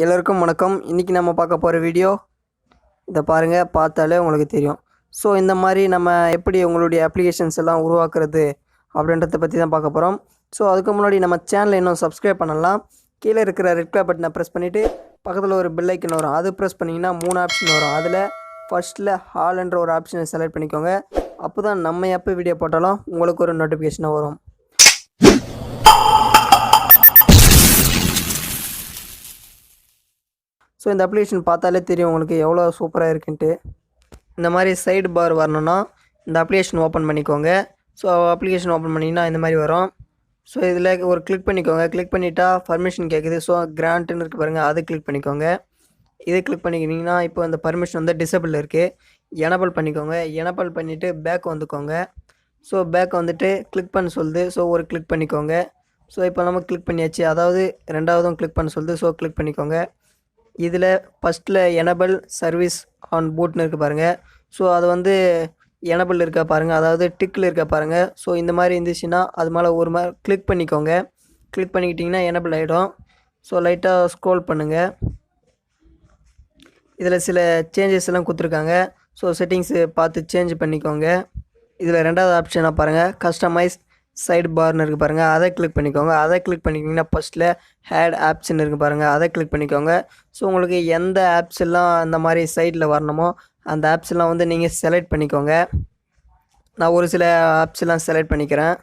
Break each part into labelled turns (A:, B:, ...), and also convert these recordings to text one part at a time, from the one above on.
A: எல்லோருக்கும் வணக்கம். இன்றைக்கி நம்ம பார்க்க போகிற வீடியோ இதை பாருங்கள் பார்த்தாலே உங்களுக்கு தெரியும். ஸோ இந்த மாதிரி நம்ம எப்படி உங்களுடைய அப்ளிகேஷன்ஸ் எல்லாம் உருவாக்குறது அப்படின்றத பற்றி தான் பார்க்க போகிறோம் ஸோ அதுக்கு முன்னாடி நம்ம சேனலை இன்னும் சப்ஸ்கிரைப் பண்ணலாம். கீழே இருக்கிற ரெட் கலர் பட்டனை ப்ரெஸ் பண்ணிவிட்டு பக்கத்தில் ஒரு பெல் ஐக்கன் வரும். அது ப்ரெஸ் பண்ணிங்கன்னா மூணு ஆப்ஷன் வரும். அதில் ஃபர்ஸ்ட்டில் ஹால்ன்ற ஒரு ஆப்ஷனை செலக்ட் பண்ணிக்கோங்க. அப்போ தான் நம்ம எப்போ வீடியோ போட்டாலும் உங்களுக்கு ஒரு நோட்டிஃபிகேஷனாக வரும். ஸோ இந்த அப்ளிகேஷன் பார்த்தாலே தெரியும் உங்களுக்கு எவ்வளோ சூப்பராக இருக்குன்ட்டு. இந்த மாதிரி சைடு பார் வரணும்னா இந்த அப்ளிகேஷன் ஓப்பன் பண்ணிக்கோங்க. ஸோ அப்ளிகேஷன் ஓப்பன் பண்ணிங்கன்னா இந்த மாதிரி வரும். ஸோ இதில் ஒரு கிளிக் பண்ணிக்கோங்க. கிளிக் பண்ணிட்டா பர்மிஷன் கேட்குது ஸோ கிராண்ட்டுன்னு இருக்கு பாருங்கள் அதை கிளிக் பண்ணிக்கோங்க. இதை கிளிக் பண்ணிக்கிட்டிங்கன்னா இப்போ இந்த பர்மிஷன் வந்து டிசபிள் இருக்குது எனபிள் பண்ணிக்கோங்க. எனபிள் பண்ணிவிட்டு பேக் வந்துக்கோங்க. ஸோ பேக் வந்துட்டு கிளிக் பண்ண சொல்லுது. ஸோ ஒரு கிளிக் பண்ணிக்கோங்க. ஸோ இப்போ நம்ம கிளிக் பண்ணியாச்சு. அதாவது ரெண்டாவதும் கிளிக் பண்ண சொல்லுது. ஸோ கிளிக் பண்ணிக்கோங்க. இதில் ஃபஸ்ட்டில் எனபிள் சர்வீஸ் ஆன் பூட்னு இருக்குது பாருங்கள் ஸோ அது வந்து எனபிள் இருக்கா பாருங்கள் அதாவது டிக்கில் இருக்கா பாருங்கள் ஸோ இந்த மாதிரி இருந்துச்சுன்னா அது மேலே ஒரு மாதிரி கிளிக் பண்ணிக்கோங்க. கிளிக் பண்ணிக்கிட்டிங்கன்னா எனபிள் ஆகிடும் ஸோ லைட்டாக ஸ்க்ரோல் பண்ணுங்கள் இதில் சில சேஞ்சஸ் எல்லாம் கொடுத்துருக்காங்க. ஸோ செட்டிங்ஸு பார்த்து சேஞ்ச் பண்ணிக்கோங்க. இதில் ரெண்டாவது ஆப்ஷனாக பாருங்கள் கஸ்டமைஸ் சைடு பார்னு இருக்குது பாருங்கள் அதை கிளிக் பண்ணிக்கோங்க. அதை கிளிக் பண்ணிக்கிங்கன்னா ஃபஸ்ட்டில் ஹேட் ஆப்ஸ்ன்னு இருக்குது பாருங்கள் அதை கிளிக் பண்ணிக்கோங்க. ஸோ உங்களுக்கு எந்த ஆப்ஸ் எல்லாம் அந்த மாதிரி சைடில் வரணுமோ அந்த ஆப்ஸ் எல்லாம் வந்து நீங்கள் செலக்ட் பண்ணிக்கோங்க. நான் ஒரு சில ஆப்ஸ் எல்லாம் செலக்ட் பண்ணிக்கிறேன்.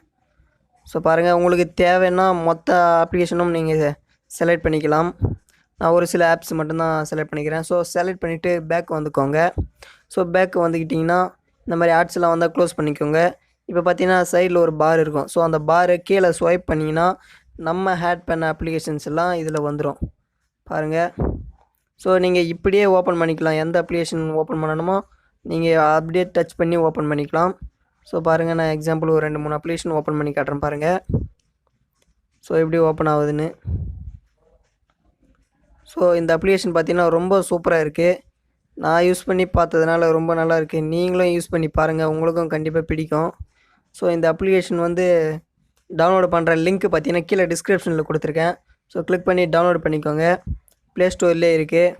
A: ஸோ பாருங்கள் உங்களுக்கு தேவைன்னா மொத்த அப்ளிகேஷனும் நீங்கள் செலக்ட் பண்ணிக்கலாம். நான் ஒரு சில ஆப்ஸ் மட்டும்தான் செலக்ட் பண்ணிக்கிறேன். ஸோ செலக்ட் பண்ணிவிட்டு பேக் வந்துக்கோங்க. ஸோ பேக் வந்துக்கிட்டிங்கன்னா இந்த மாதிரி ஆட்ஸ் எல்லாம் வந்தால் க்ளோஸ் பண்ணிக்கோங்க. இப்போ பார்த்தீங்கன்னா சைடில் ஒரு பார் இருக்கும். ஸோ அந்த பாரை கீழே ஸ்வைப் பண்ணிங்கன்னா நம்ம ஹேட் பண்ண அப்ளிகேஷன்ஸ் எல்லாம் இதில் வந்துடும் பாருங்கள் ஸோ நீங்கள் இப்படியே ஓப்பன் பண்ணிக்கலாம். எந்த அப்ளிகேஷன் ஓப்பன் பண்ணணுமோ நீங்கள் அப்படியே டச் பண்ணி ஓப்பன் பண்ணிக்கலாம். ஸோ பாருங்கள் நான் எக்ஸாம்பிள் ஒரு ரெண்டு மூணு அப்ளிகேஷன் ஓப்பன் பண்ணி காட்டுறேன் பாருங்கள் ஸோ எப்படி ஓப்பன் ஆகுதுன்னு. ஸோ இந்த அப்ளிகேஷன் பார்த்தீங்கன்னா ரொம்ப சூப்பராக இருக்குது நான் யூஸ் பண்ணி பார்த்ததுனால ரொம்ப நல்லா இருக்குது நீங்களும் யூஸ் பண்ணி பாருங்கள் உங்களுக்கும் கண்டிப்பாக பிடிக்கும். ஸோ இந்த அப்ளிகேஷன் வந்து டவுன்லோட் பண்ணுற லிங்க் பார்த்தீங்கன்னா கீழே டிஸ்கிரிப்ஷனில் கொடுத்துருக்கேன். ஸோ கிளிக் பண்ணி டவுன்லோட் பண்ணிக்கோங்க. ப்ளே ஸ்டோர்லேயே இருக்குது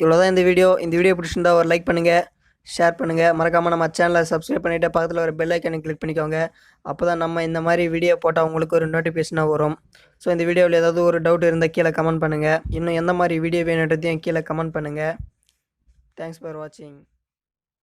A: இவ்வளோதான் இந்த வீடியோ இந்த வீடியோ பிடிச்சிருந்தா ஒரு லைக் பண்ணுங்கள் ஷேர் பண்ணுங்கள் மறக்காமல் நம்ம சேனலை சப்ஸ்கிரைப் பண்ணிவிட்டு பக்கத்தில் ஒரு பெல் ஐக்கனை கிளிக் பண்ணிக்கோங்க. அப்போ தான் நம்ம இந்த மாதிரி வீடியோ போட்டால் உங்களுக்கு ஒரு நோட்டிஃபிகேஷனாக வரும். ஸோ இந்த வீடியோவில் ஏதாவது ஒரு டவுட் இருந்தால் கீழே கமெண்ட் பண்ணுங்கள் இன்னும் எந்த மாதிரி வீடியோ வேணுன்றதையும் கீழே கமெண்ட் பண்ணுங்கள் தேங்க்ஸ் ஃபார் வாட்சிங்